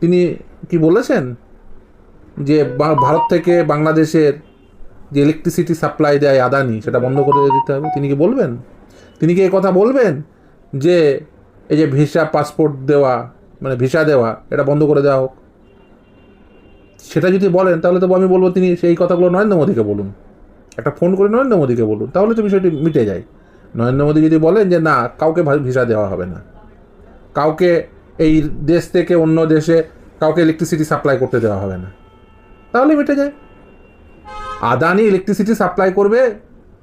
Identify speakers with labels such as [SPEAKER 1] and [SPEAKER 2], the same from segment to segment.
[SPEAKER 1] তিনি কি বলেছেন? যে ভারত থেকে বাংলাদেশের যে ইলেকট্রিসিটি সাপ্লাই দেয় আদানি, সেটা বন্ধ করে দিতে হবে। তিনি কি বলবেন? তিনি কি কথা বলবেন? যে এই যে ভিসা পাসপোর্ট দেওয়া মানে ভিসা দেওয়া, এটা বন্ধ করে দেওয়া হোক। সেটা যদি বলেন, তাহলে তো আমি বলব তিনি সেই কথাগুলো নরেন্দ্র মোদীকে বলুন। একটা ফোন করে নরেন্দ্র মোদীকে বলুন, তাহলে তো বিষয়টি মিটে যায়। নরেন্দ্র মোদী যদি বলেন যে না, কাউকে ভিসা দেওয়া হবে না। কাউকে এই দেশ থেকে অন্য দেশে কাউকে ইলেকট্রিসিটি সাপ্লাই করতে দেওয়া হবে না। তাহলে মিটে যায়। আদানি ইলেকট্রিসিটি সাপ্লাই করবে,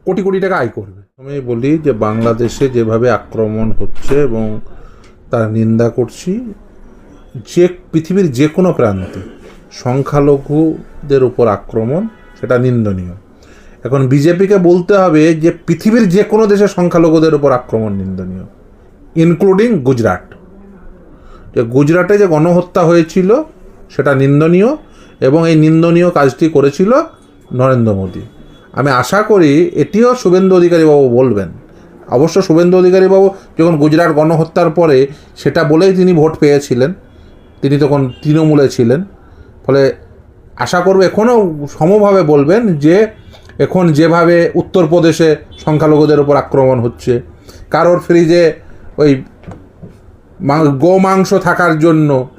[SPEAKER 1] কোটি কোটি টাকা আয় করবে। আমি বলি যে বাংলাদেশে যেভাবে আক্রমণ হচ্ছে এবং তার নিন্দা করছি, যে পৃথিবীর যে কোনো প্রান্তে সংখ্যালঘুদের উপর আক্রমণ, সেটা নিন্দনীয়। এখন বিজেপিকে বলতে হবে যে পৃথিবীর যে কোনো দেশে সংখ্যালঘুদের উপর আক্রমণ নিন্দনীয় ইনক্লুডিং গুজরাট। যে গুজরাটে যে গণহত্যা হয়েছিল, সেটা নিন্দনীয় এবং এই নিন্দনীয় কাজটি করেছিল নরেন্দ্র মোদী। আমি আশা করি এটিও শুভেন্দু অধিকারী বাবু বলবেন। অবশ্য শুভেন্দু অধিকারী বাবু যখন গুজরাট গণহত্যার পরে সেটা বলেই তিনি ভোট পেয়েছিলেন, তিনি তখন তৃণমূলে ছিলেন। ফলে আশা করব এখনও সমভাবে বলবেন যে এখন যেভাবে উত্তরপ্রদেশে সংখ্যালঘুদের উপর আক্রমণ হচ্ছে, কারোর ফ্রিজে ওই গোমাংস থাকার জন্য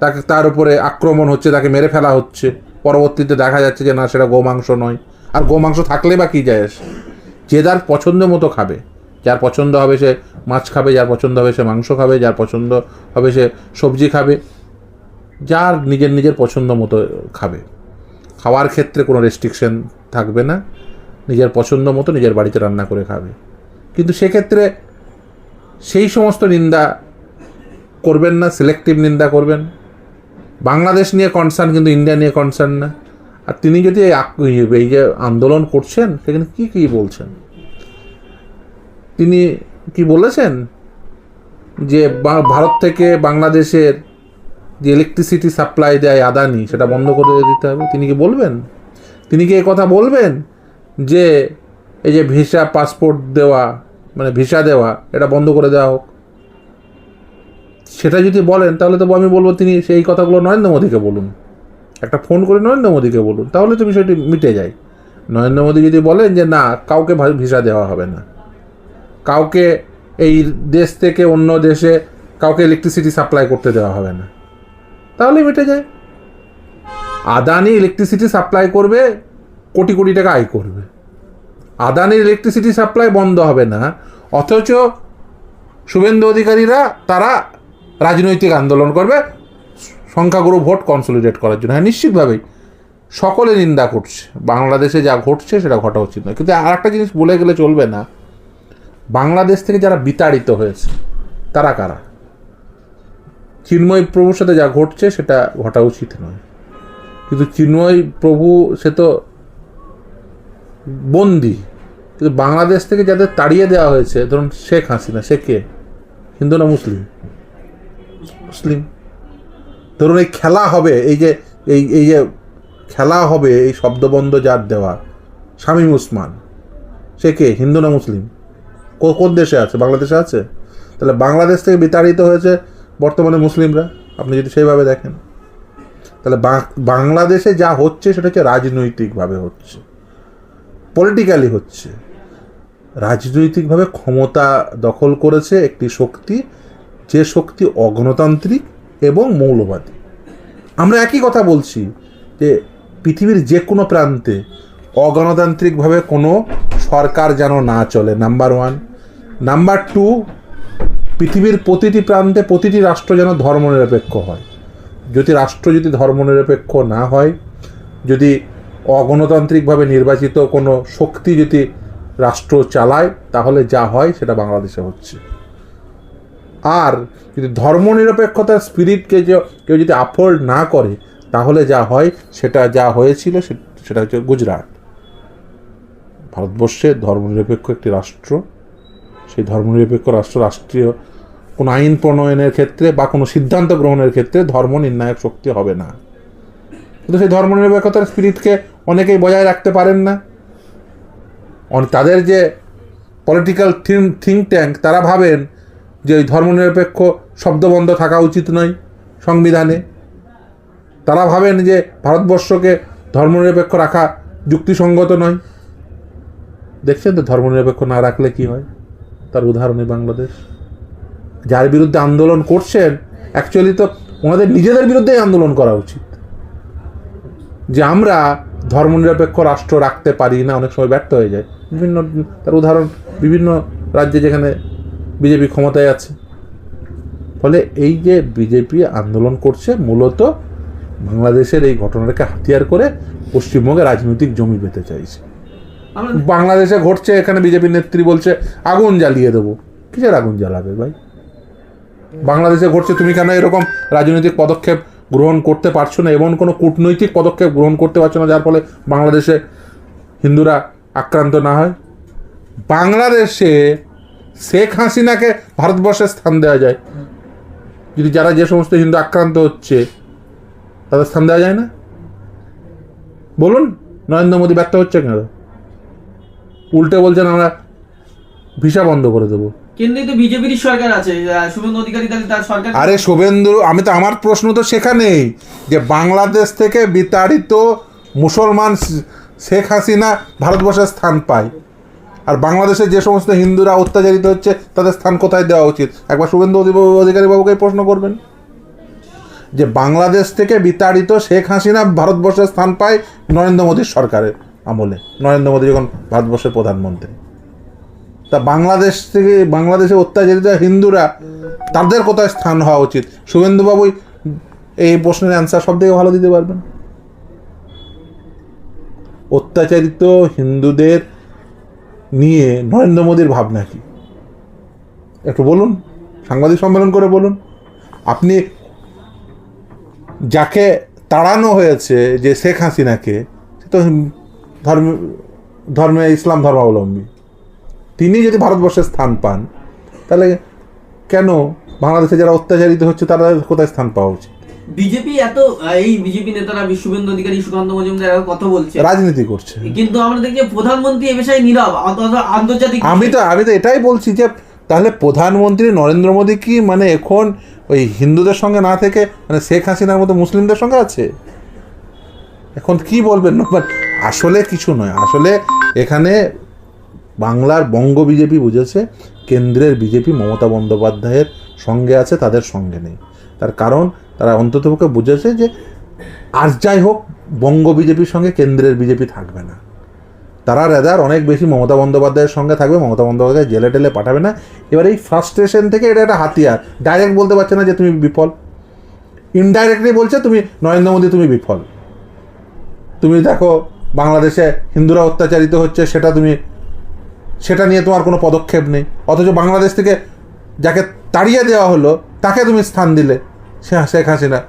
[SPEAKER 1] তাকে তার উপরে আক্রমণ হচ্ছে, তাকে মেরে ফেলা হচ্ছে। পরবর্তীতে দেখা যাচ্ছে যে, না, সেটা গোমাংস নয়। আর গোমাংস থাকলে বা কী যায়? যে যার পছন্দ মতো খাবে। যার পছন্দ হবে সে মাছ খাবে, যার পছন্দ হবে সে মাংস খাবে, যার পছন্দ হবে সে সবজি খাবে, যার নিজের নিজের পছন্দ মতো খাবে। খাওয়ার ক্ষেত্রে কোনো রেস্ট্রিকশন থাকবে না। নিজের পছন্দ মতো নিজের বাড়িতে রান্না করে খাবে। কিন্তু সেক্ষেত্রে সেই সমস্ত নিন্দা করবেন না সিলেক্টিভ নিন্দা করবেন। বাংলাদেশ নিয়ে কনসার্ন কিন্তু ইন্ডিয়া নিয়ে কনসার্ন না। আর তিনি যদি এই যে আন্দোলন করছেন, সেখানে কি কি বলছেন? তিনি কি বলেছেন? যে ভারত থেকে বাংলাদেশের যে ইলেকট্রিসিটি সাপ্লাই দেয় আদানি, সেটা বন্ধ করে দিতে হবে। তিনি কি বলবেন? তিনি কি কথা বলবেন? যে এই যে ভিসা পাসপোর্ট দেওয়া মানে ভিসা দেওয়া, এটা বন্ধ করে দেওয়া হোক। সেটা যদি বলেন, তাহলে তো আমি বলব তিনি সেই কথাগুলো নরেন্দ্র মোদীকে বলুন। একটা ফোন করে নরেন্দ্র মোদীকে বলুন, তাহলে তো বিষয়টি মিটে যায়। নরেন্দ্র মোদী যদি বলেন যে, না, কাউকে ভিসা দেওয়া হবে না। কাউকে এই দেশ থেকে অন্য দেশে কাউকে ইলেকট্রিসিটি সাপ্লাই করতে দেওয়া হবে না। তাহলে মিটে যায়। আদানি ইলেকট্রিসিটি সাপ্লাই করবে, কোটি কোটি টাকা আয় করবে। আদানির ইলেকট্রিসিটি সাপ্লাই বন্ধ হবে না, অথচ শুভেন্দু অধিকারীরা, তারা রাজনৈতিক আন্দোলন করবে, সংখ্যাগুরু ভোট কনসলিডেট করার জন্য। হ্যাঁ নিশ্চিতভাবেই। সকলে নিন্দা করছে। বাংলাদেশে যা ঘটছে সেটা ঘটা উচিত নয়। কিন্তু আর একটা জিনিস বলে গেলে চলবে না। বাংলাদেশ থেকে যারা বিতাড়িত হয়েছে, তারা কারা? চিন্ময় প্রভুর সাথে যা ঘটছে সেটা ঘটা উচিত নয়। কিন্তু চিন্ময় প্রভু, সে তো বন্দি। কিন্তু বাংলাদেশ থেকে যাদের তাড়িয়ে দেওয়া হয়েছে, ধরুন শেখ হাসিনা, সে কে? হিন্দু না মুসলিম? মুসলিম। ধরুন এই খেলা হবে, এই যে, এই এই যে খেলা হবে, এই শব্দবন্ধ যার দেওয়া শামীম উসমান। সে কে? হিন্দু না মুসলিম? কোন দেশে আছে? বাংলাদেশে আছে? তাহলে বাংলাদেশ থেকে বিতাড়িত হয়েছে বর্তমানে মুসলিমরা। আপনি যদি সেইভাবে দেখেন, তাহলে বাংলাদেশে যা হচ্ছে সেটা হচ্ছে রাজনৈতিকভাবে হচ্ছে পলিটিক্যালি হচ্ছে। রাজনৈতিকভাবে ক্ষমতা দখল করেছে একটি শক্তি যে শক্তি অগণতান্ত্রিক এবং মৌলবাদী। আমরা একই কথা বলছি যে পৃথিবীর যে কোনো প্রান্তে অগণতান্ত্রিকভাবে কোনো সরকার যেন না চলে। নাম্বার ওয়ান নাম্বার টু পৃথিবীর প্রতিটি প্রান্তে প্রতিটি রাষ্ট্র যেন ধর্মনিরপেক্ষ হয়। যদি রাষ্ট্র যদি ধর্মনিরপেক্ষ না হয়, যদি অগণতান্ত্রিকভাবে নির্বাচিত কোনো শক্তি যদি রাষ্ট্র চালায়, তাহলে যা হয় সেটা বাংলাদেশে হচ্ছে। আর যদি ধর্মনিরপেক্ষতার স্পিরিটকে যে কেউ যদি আফোল্ড না করে, তাহলে যা হয় সেটা যা হয়েছিল সেটা হচ্ছে গুজরাট। ভারতবর্ষে ধর্মনিরপেক্ষ একটি রাষ্ট্র। সেই ধর্মনিরপেক্ষ রাষ্ট্র রাষ্ট্রীয় কোনো আইন প্রণয়নের ক্ষেত্রে বা কোনো সিদ্ধান্ত গ্রহণের ক্ষেত্রে ধর্ম নির্ণায়ক শক্তি হবে না। কিন্তু সেই ধর্মনিরপেক্ষতার স্পিরিটকে অনেকেই বজায় রাখতে পারেন না। তাদের যে পলিটিক্যাল থিঙ্ক ট্যাঙ্ক তারা ভাবেন যে ওই ধর্মনিরপেক্ষ শব্দবন্ধ থাকা উচিত নয় সংবিধানে। তারা ভাবেন যে ভারতবর্ষকে ধর্মনিরপেক্ষ রাখা যুক্তিসঙ্গত নয়। দেখছেন তো ধর্মনিরপেক্ষ না রাখলে কি হয়? তার উদাহরণে বাংলাদেশ। যার বিরুদ্ধে আন্দোলন করছেন অ্যাকচুয়ালি তো ওনাদের নিজেদের বিরুদ্ধেই আন্দোলন করা উচিত। যে আমরা ধর্মনিরপেক্ষ রাষ্ট্র রাখতে পারি না, অনেক সময় ব্যর্থ হয়ে যায়। বিভিন্ন তার উদাহরণ, বিভিন্ন রাজ্যে যেখানে বিজেপি ক্ষমতায় আছে। ফলে এই যে বিজেপি আন্দোলন করছে মূলত বাংলাদেশের এই ঘটনাটাকে হাতিয়ার করে পশ্চিমবঙ্গে রাজনৈতিক জমি পেতে চাইছে। বাংলাদেশে ঘটছে এখানে বিজেপি নেত্রী বলছে আগুন জ্বালিয়ে দেবো। কিসের আগুন জ্বালাবে ভাই? বাংলাদেশে ঘটছে তুমি কেন এরকম রাজনৈতিক পদক্ষেপ গ্রহণ করতে পারছ না? এবং কোনো কূটনৈতিক পদক্ষেপ গ্রহণ করতে পারছ না যার ফলে বাংলাদেশে হিন্দুরা আক্রান্ত না হয়? বাংলাদেশে শেখ হাসিনাকে ভারতবর্ষে স্থান দেওয়া যায়। যদি যারা যে সমস্ত হিন্দু আক্রান্ত হচ্ছে তাদের স্থান দেওয়া যায় না? বলুন নরেন্দ্র মোদী ব্যর্থ হচ্ছে কেন? উল্টে বলছেন আমরা ভিসা বন্ধ করে দেবো।
[SPEAKER 2] কেন্দ্রে তো বিজেপির সরকার আছে শুভেন্দু অধিকারী তাহলে তার সরকার
[SPEAKER 1] আরে শুভেন্দু আমি তো আমার প্রশ্ন তো সেখানেই যে বাংলাদেশ থেকে বিতাড়িত মুসলমান শেখ হাসিনা ভারতবর্ষের স্থান পায়। আর বাংলাদেশে যে সমস্ত হিন্দুরা অত্যাচারিত হচ্ছে, তাদের স্থান কোথায় দেওয়া উচিত? একবার শুভেন্দু অধি- অধিকারী বাবুকে প্রশ্ন করবেন। যে বাংলাদেশ থেকে বিতাড়িত শেখ হাসিনা ভারতবর্ষের স্থান পায় নরেন্দ্র মোদীর সরকারের আমলে। নরেন্দ্র মোদী যখন ভারতবর্ষের প্রধানমন্ত্রী। তা বাংলাদেশ থেকে বাংলাদেশে অত্যাচারিত হিন্দুরা, তাদের কোথায় স্থান হওয়া উচিত? শুভেন্দুবাবুই এই প্রশ্নের অ্যান্সার সব থেকে ভালো দিতে পারবেন। অত্যাচারিত হিন্দুদের নিয়ে নরেন্দ্র মোদীর ভাবনা কি? একটু বলুন, সাংবাদিক সম্মেলন করে বলুন। আপনি যাকে তাড়ানো হয়েছে যে শেখ হাসিনাকে, সে তো ধর্ম, ধর্মে ইসলাম ধর্মাবলম্বী। তিনি যদি ভারতবর্ষে স্থান পান, তাহলে কেন বাংলাদেশে যারা অত্যাচারিত হচ্ছে, তারা কোথায় স্থান পাওয়া উচিত?
[SPEAKER 2] বিজেপি এত এই বিজেপি নেতারা বি- শুভেন্দু অধিকারী সুকান্ত মজুমদার কথা বলছে।
[SPEAKER 1] রাজনীতি করছে।
[SPEAKER 2] কিন্তু আমরা দেখছি প্রধানমন্ত্রী এ বিষয়ে নীরব আন্তর্জাতিক
[SPEAKER 1] আমি তো আমি তো এটাই বলছি যে তাহলে প্রধানমন্ত্রী নরেন্দ্র মোদী কি মানে এখন ওই হিন্দুদের সঙ্গে না থেকে মানে শেখ হাসিনার মতো মুসলিমদের সঙ্গে আছে? এখন কি বলবেন? মানে আসলে কিছু নয়। আসলে এখানে বাংলার বঙ্গ বিজেপি বুঝেছে কেন্দ্রের বিজেপি মমতা বন্দ্যোপাধ্যায়ের সঙ্গে আছে তাদের সঙ্গে নেই। তার কারণ তারা অন্ততপক্ষে বুঝেছে যে আর যাই হোক, বঙ্গ বিজেপির সঙ্গে কেন্দ্রের বিজেপি থাকবে না। তারা রেদার অনেক বেশি মমতা বন্দ্যোপাধ্যায়ের সঙ্গে থাকবে, মমতা বন্দ্যোপাধ্যায় জেলে টেলে পাঠাবে না। এবার এই ফ্রাস্ট্রেশন থেকে এটা একটা হাতিয়ার। ডাইরেক্ট বলতে পারছে না যে তুমি বিফল। ইনডাইরেক্টলি বলছে তুমি, নরেন্দ্র মোদী, তুমি বিফল। তুমি দেখো, বাংলাদেশে হিন্দুরা অত্যাচারিত হচ্ছে, সেটা তুমি, সেটা নিয়ে তোমার কোনো পদক্ষেপ নেই। অথচ বাংলাদেশ থেকে যাকে তাড়িয়ে দেওয়া হলো, তাকে তুমি স্থান দিলে। শেখ হাসিনা।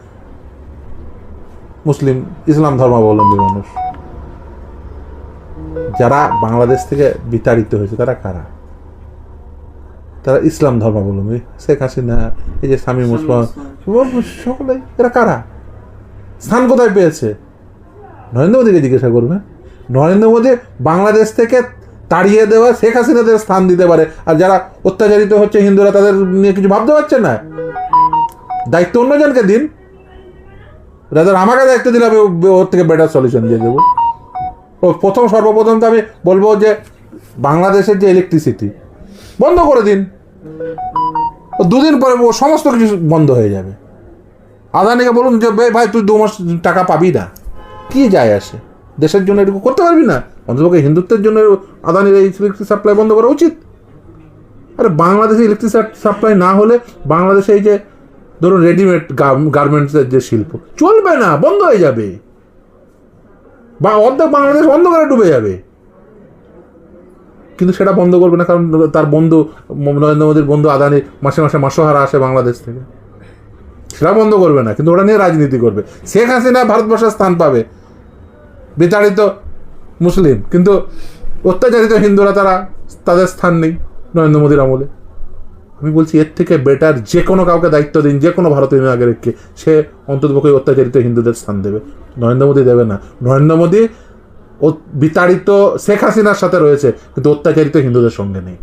[SPEAKER 1] মুসলিম ইসলাম ধর্মাবলম্বী মানুষ। যারা বাংলাদেশ থেকে বিতাড়িত হয়েছে তারা কারা? তারা ইসলাম ধর্মাবলম্বী। শেখ হাসিনা এই যে স্বামী মুসলমান সকলে এরা কারা? স্থান কোথায় পেয়েছে? নরেন্দ্র মোদীকে জিজ্ঞাসা করবে। নরেন্দ্র মোদী বাংলাদেশ থেকে তাড়িয়ে দেওয়া শেখ হাসিনাদের স্থান দিতে পারে। আর যারা অত্যাচারিত হচ্ছে হিন্দুরা তাদের নিয়ে কিছু ভাবতে পারছে না? দায়িত্ব অন্যজনকে দিন। রাজার আমাকে দায়িত্ব দিলে আমি ওর থেকে বেটার সলিউশন দিয়ে দেবো। ও প্রথম সর্বপ্রথম তো আমি বলব যে, বাংলাদেশের যে ইলেকট্রিসিটি বন্ধ করে দিন। ও দুদিন পরে ও সমস্ত কিছু বন্ধ হয়ে যাবে। আদানিকে বলুন যে ভাই, তুই দু মাস টাকা পাবি না। কি যায় আসে? দেশের জন্য এটুকু করতে পারবি না? অন্ততপক্ষে হিন্দুত্বের জন্য আদানির এই ইলেকট্রিক সাপ্লাই বন্ধ করা উচিত? আরে বাংলাদেশে ইলেকট্রিক সাপ্লাই না হলে বাংলাদেশে এই যে ধরুন রেডিমেড গার্মেন্টসের যে শিল্প, চলবে না, বন্ধ হয়ে যাবে। বা অর্ধেক বাংলাদেশ অন্ধকারে ডুবে যাবে। কিন্তু সেটা বন্ধ করবে না, কারণ তার বন্ধু, নরেন্দ্র মোদীর বন্ধু আদানি মাসে মাসে মাসোহারা আসে বাংলাদেশ থেকে। সেটা বন্ধ করবে না, কিন্তু ওটা নিয়ে রাজনীতি করবে। শেখ হাসিনা ভারতবর্ষের স্থান পাবে। বিতাড়িত মুসলিম, কিন্তু অত্যাচারিত হিন্দুরা তারা, তাদের স্থান নেই নরেন্দ্র মোদীর আমলে। আমি বলছি, এর থেকে বেটার যে কোনো কাউকে দায়িত্ব দিন যে কোনো ভারতীয় নাগরিককে, সে অন্ততপক্ষে অত্যাচারিত হিন্দুদের স্থান দেবে। নরেন্দ্র মোদী দেবে না। নরেন্দ্র মোদী ও বিতাড়িত শেখ হাসিনার সাথে রয়েছে, কিন্তু অত্যাচারিত হিন্দুদের সঙ্গে নেই।